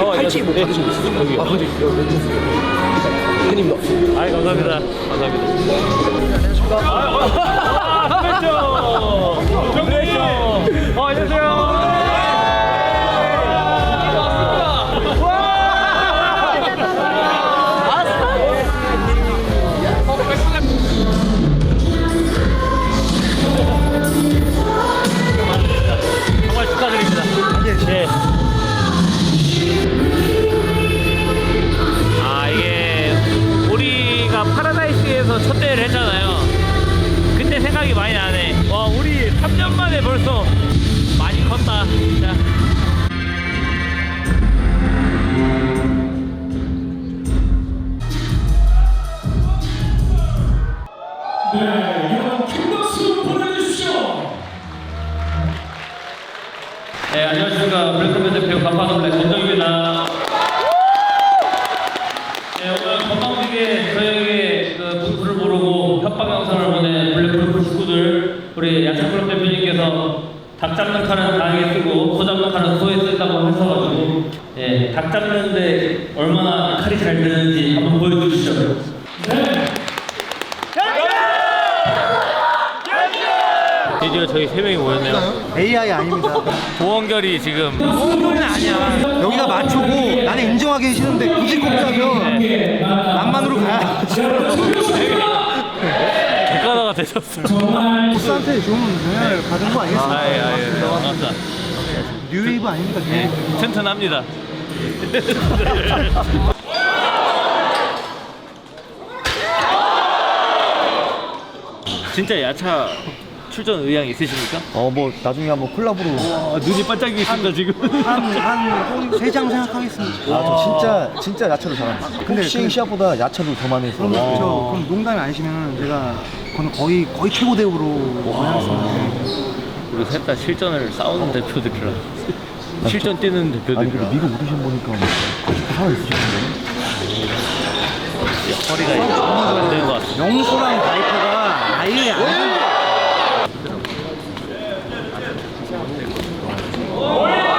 혹시 팔찌 뭐 받으신 거 있으세요? 여기요. 아, 근데 여기 대표님도 없어요. 아이 감사합니다. 감사합니다. 안녕하십니까. 아, 스매셔. 정대리. 잡는 칼은 강하게 쓰고 소 잡는 칼은 소에 쓴다고 하셔가지고 예, 닭 잡는데 얼마나 칼이 잘 드는지 한번 보여주시죠. 드디어 저희 세 명이 모였네요. AI 아닙니다. 도원결이 지금 그건 아니야. 여기가 마초고 나는 인정하기 싫은데 굳이 꼽자면 남만으로 가야 객관화가 되셨어요. 보스한테 좀 영향을 받은 거 아니겠습니까? 아 예 아예 반갑습니다. 뉴웨이브 아닙니까? 네, 뉴웨이브. 튼튼합니다. 진짜 야차 출전 의향 있으십니까? 어, 뭐 나중에 한번 콜라보로 와 눈이 반짝이십니다 지금. 한한세장 생각하겠습니다. 아, 저 진짜 진짜 야차로 잘합니다. 근데 복싱 그- 시합보다 야차로 더 많이 해서. 그럼 저 그럼 농담이 아니시면 제가 그건 거의 거의 최고 대우로 하겠습니다. 우리 셋 다 실전을 싸우는 대표들이라. 실전 뛰는 아니 근데 대표들이라. 미국 오디션 보니까 아직도 살아 있으시던데. 허리가 안 되는 것 같습니다. 영수랑 바이퍼가 아예 안 된다.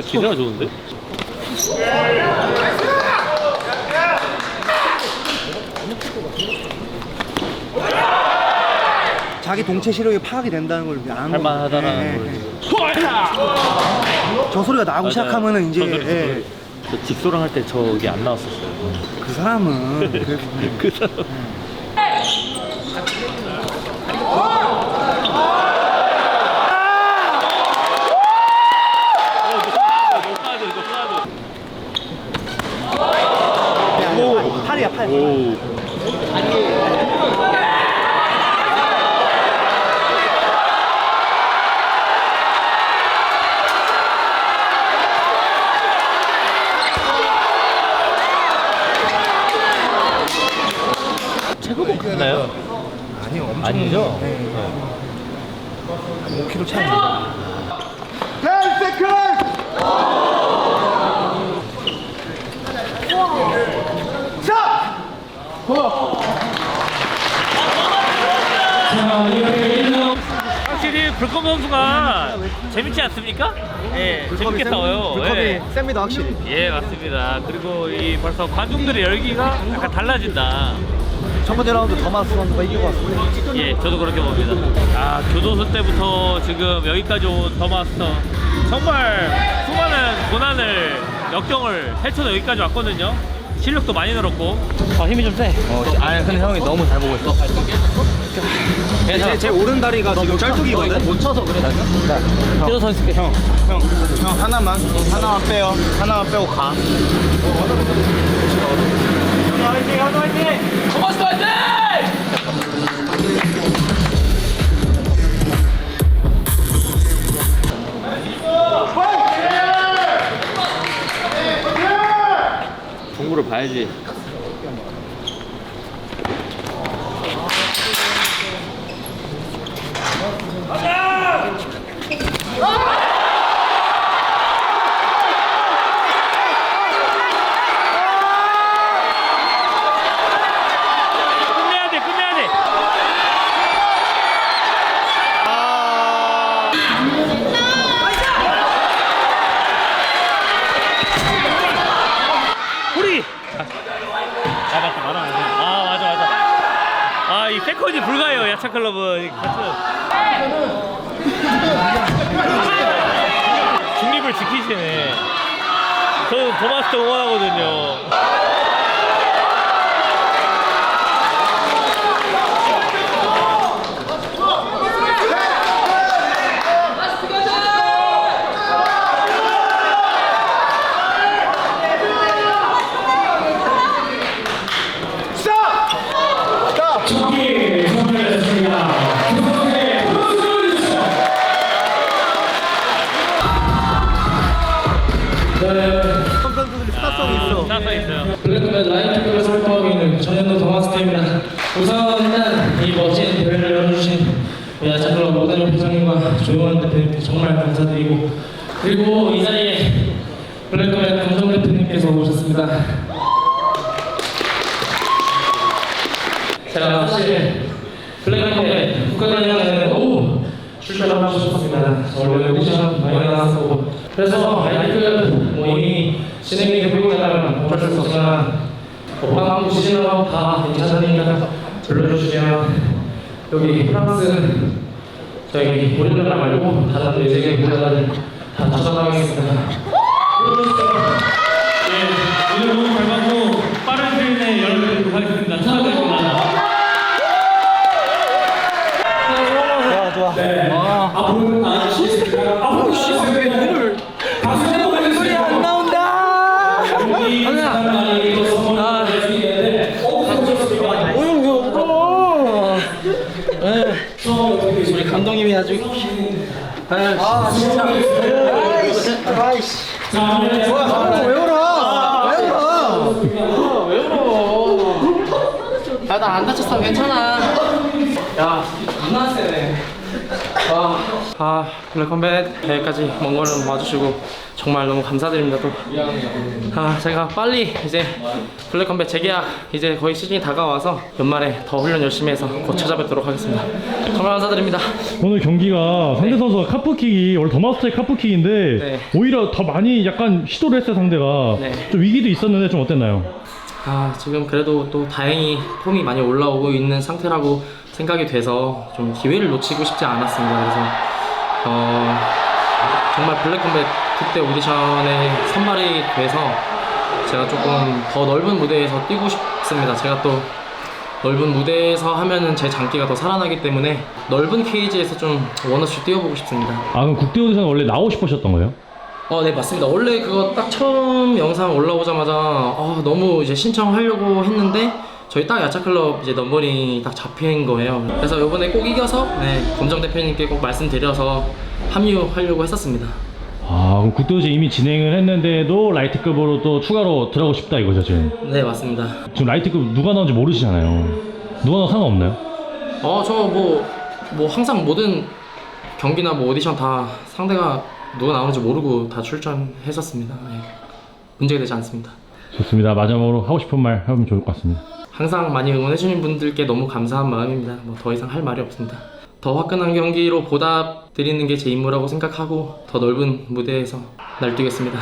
상대가 기대가 좋은데? 자기 동체 시력이 파악이 된다는 걸 아는 할만하다라는. 걸. 예, 예. 저 소리가 나고 시작하면은 이제 예. 저 직소랑 할 때 저기 안 나왔었어요. 그 사람은 그래도 그 사람. 그냥 팔이야 팔. 오. 체급은 같나요? 아니요 엄청 아니죠? 네. 5kg 차이. 확실히 불컴 선수가 재밌지 않습니까? 예, 재밌게 싸워요. 물컵이 예. 셉니다 확실히. 예, 맞습니다. 그리고 이 벌써 관중들의 열기가 약간 달라진다. 첫 번째 라운드 더마스 선수가 이기고 왔습니다. 예, 저도 그렇게 봅니다. 아, 교도소 때부터 지금 여기까지 온 더마스터. 정말 수많은 고난을, 역경을 헤쳐서 여기까지 왔거든요. 실력도 많이 늘었고. 아, 힘이 좀 세. 어, 아니 근데 형이 너무 잘 보고 있어. 제, 제 오른다리가 지금 짤뚝이거든? 못 쳐서 그래 나는. 뛰어서 있을게. 형, 형, 형 하나만, 하나만 빼요. 하나만 빼고 가. 토마스 세컨이 불가해요 야차 클럽은. 중립을 지키시네. 저는 도마스터 응원하거든요. 사실 블랙컴뱃 국가대회는 너무 출전을 하고 싶었습니다. 저 원래 오디션 많이 나왔었고 그래서 라이트급 뭐 이미 진행이 되고 있다면 어쩔 수 없지만 오빠하고 시즌하고 다 괜찮으니까 불러주시면 여기 프랑스 저희 우리나라 말고 다른 외세계 국가들 다 찾아가겠습니다. 네, 오늘 너무 잘 봤고 아주. 아, 진짜. 아이씨, 아이씨. 자, 네. 뭐야, 왜 울어? 왜 울어? 야, 나 안 다쳤어. 괜찮아. 야, 존나 세네. 아, 아, 블랙컴뱃 여기까지 먼 거는 와주시고 정말 너무 감사드립니다. 또. 아, 제가 빨리 이제 블랙컴뱃 재계약 이제 거의 시즌이 다가와서 연말에 더 훈련 열심히 해서 곧 찾아뵙도록 하겠습니다. 정말 감사드립니다. 오늘 경기가 상대 선수가 카프킥이 원래 더마스터의 카프킥인데 네. 오히려 더 많이 약간 시도를 했어요 상대가 네. 좀 위기도 있었는데 좀 어땠나요? 아, 지금 그래도 또 다행히 폼이 많이 올라오고 있는 상태라고 생각이 돼서 좀 기회를 놓치고 싶지 않았습니다. 그래서 어, 정말 블랙컴뱃 그때 오디션에 선발이 돼서 제가 조금 더 넓은 무대에서 뛰고 싶습니다. 제가 또 넓은 무대에서 하면은 제 장기가 더 살아나기 때문에 넓은 케이지에서 좀 원어슛 뛰어보고 싶습니다. 아 그럼 국대 오디션 원래 나오고 싶으셨던 거예요? 어, 네, 맞습니다. 원래 그거 딱 처음 영상 올라오자마자 아, 너무 이제 신청하려고 했는데 저희 딱 야차클럽 이제 넘버링이 딱 잡힌 거예요. 그래서 이번에 꼭 이겨서 네, 검정 대표님께 꼭 말씀드려서 합류하려고 했었습니다. 아 그럼 오디션 이미 진행을 했는데도 라이트급으로 또 추가로 들어가고 싶다 이거죠 지금 네, 맞습니다. 지금 라이트급 누가 나온지 모르시잖아요 누가 나와도 상관없나요? 어, 저 뭐, 뭐 항상 모든 경기나 뭐 오디션 다 상대가 누가 나오는지 모르고 다 출전했었습니다. 네. 문제가 되지 않습니다. 좋습니다 마지막으로 하고 싶은 말 하면 좋을 것 같습니다 항상 많이 응원해주신 분들께 너무 감사한 마음입니다. 뭐 더 이상 할 말이 없습니다. 더 화끈한 경기로 보답 드리는 게 제 임무라고 생각하고 더 넓은 무대에서 날뛰겠습니다.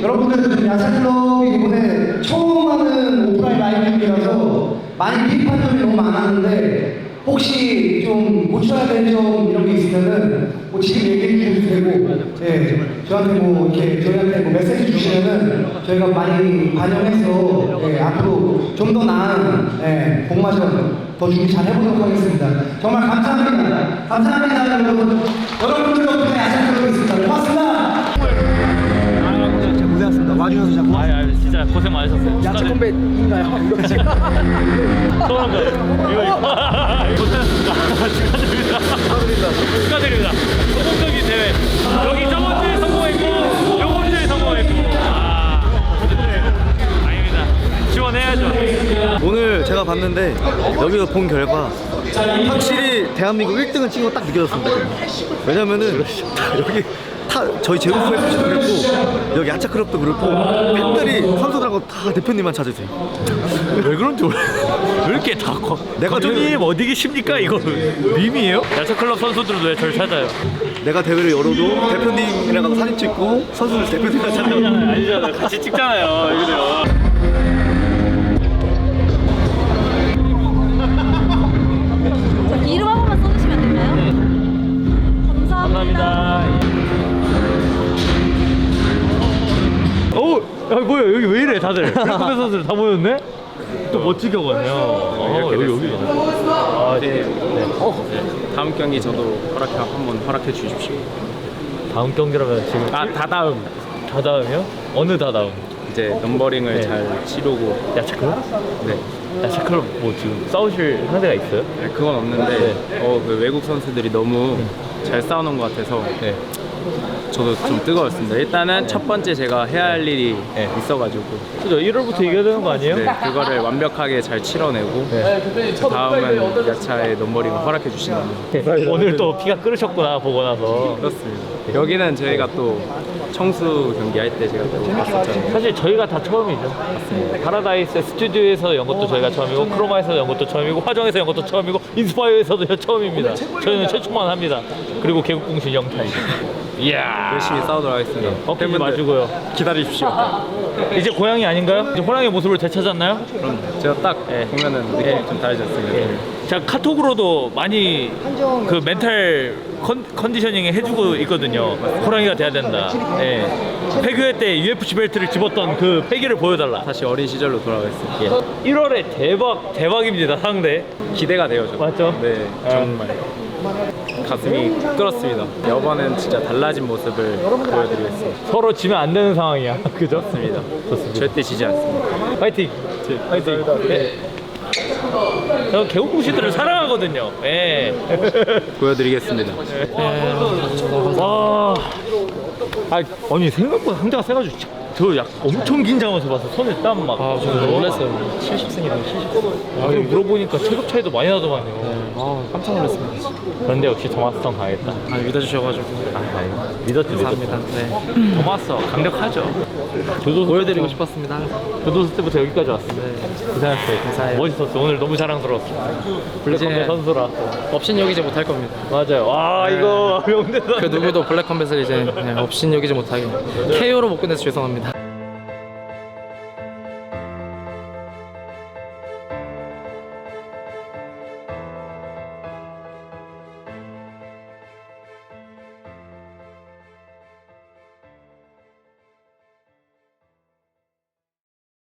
여러분들 야차클럽이 이번에 처음 하는 오프라인 라이브이라서 많이 비판 점이 너무 많았는데 혹시 좀 고쳐야 될 점 이런 게 있으면은 뭐 지금 얘기해 주셔도 되고 예, 저한테 뭐 이렇게 저희한테 뭐 메시지 주시면은 저희가 많이 반영해서 예, 앞으로 좀 더 나은 예, 복마전 더 준비 잘 해보도록 하겠습니다. 정말 감사합니다. 감사합니다, 여러분. 여러분들 덕분에 야생클럽이 있습니다. 고맙습니다. 와주셔서 진짜 고맙습니다. 아, 아 진짜 고생 많으셨어요. 야채 컴뱃인가요? 이거 지금. 거예요. 이거 이거 고생하셨습니다. 축하드립니다. 축하드립니다. 성공적인 대회. 여기 저번 주에 성공했고, 요번 주에 성공했고. 아, 아닙니다. 지원해야죠. 오늘 제가 봤는데 여기서 본 결과 확실히 대한민국 1등은 찍은 거 딱 느껴졌습니다. 왜냐면은 여기 타 저희 제로프의 코치도 그랬고 여기 야차 클럽도 그렇고 팬들이 선수들하고 다 대표님만 찾으세요. 왜 그런지 모르. 왜 이렇게 다 커? 내가 과장님 어디 계십니까? 이거 밈이에요? 야채클럽 선수들도 왜 저를 찾아요? 내가 대회를 열어도 대표님이랑 사진 찍고 선수들 대표님만 찾는 아니잖아요. 아니잖아요. 같이 찍잖아요. 왜 그래요? 뭐야 여기 왜 이래 다들? 선수들 다 모였네? 또 멋지게 왔네요. 어, 여기 여기. 아, 네. 다음 경기 저도 허락 한번 허락해 주십시오. 다음 경기라면 지금 아 다다음 다 다음이요? 어느 다 다음? 이제 넘버링을 네. 잘 치르고 야채클럽? 네. 야채클럽 뭐 지금 싸우실 상대가 있어요? 네, 그건 없는데 어, 그 외국 선수들이 너무 잘 싸우는 것 같아서 네. 저도 좀 뜨거웠습니다. 일단은 첫 번째 제가 해야 할 일이 네. 있어가지고 그죠? 1월부터 이겨야 되는 거 아니에요? 네, 그거를 완벽하게 잘 치러내고 네. 그 다음은 야차의 넘버링을 허락해 주신다면 오늘 또 피가 끓으셨구나 보고 나서 그렇습니다. 여기는 저희가 또 청수 경기 할 때 제가 또 봤었잖아요. 사실 저희가 다 처음이죠. 파라다이스 스튜디오에서 연 것도 저희가 처음이고 크로마에서 연 것도 처음이고 화정에서 연 것도 처음이고 인스파이어에서도 처음입니다. 저희는 최초만 합니다. 그리고 개국공신 영타이. 이야. 열심히 싸우도록 하겠습니다. 어깨 좀 팬분들 마주고요. 기다리십시오. 이제 고양이 아닌가요? 이제 호랑이 모습을 되찾았나요? 그럼 제가 딱 네. 보면은 느낌이 좀 달라졌습니다. 제가 카톡으로도 많이 그 멘탈 컨, 컨디셔닝 해주고 있거든요. 호랑이가 돼야 된다. 예. 패그회 때 UFC 벨트를 집었던 그 패기를 보여달라. 다시 어린 시절로 돌아가겠습니다. 예. 1월에 대박 대박입니다 상대. 기대가 저. 맞죠? 네, 정말 가슴이 끓었습니다. 이번엔 진짜 달라진 모습을 보여드리겠습니다. 서로 지면 안 되는 상황이야. 그죠? 좋습니다. 좋습니다. 절대 지지 않습니다. 파이팅. 파이팅. 예. 저 개국공시들을 사랑하거든요. 예. 보여드리겠습니다. 와. 아, 아니 생각보다 상대가 세가지고 저 약 엄청 긴장하면서 봐서 손에 땀 막. 아, 저 놀랐어요. 70승이랑 70승. 아, 물어보니까 체급 차이도 많이 나더만요. 아, 깜짝 놀랐습니다. 그런데 역시 토마스턴 강했다. 아, 믿어주셔가지고. 아, 믿었지, 감사합니다. 믿었지. 네. 토마스 강력하죠. 교도소 보여드리고 싶었습니다. 교도소 때부터 여기까지 왔어. 고생했어요. 감사해요. 멋있었어. 오늘 너무 자랑스러웠어. 블랙컴뱃 선수라. 없인 여기지 못할 겁니다. 맞아요. 와, 이거 명대사. 그 누구도 블랙컴뱃을 이제 네, 없인 여기지 못하게 KO로 못 끝내서 죄송합니다.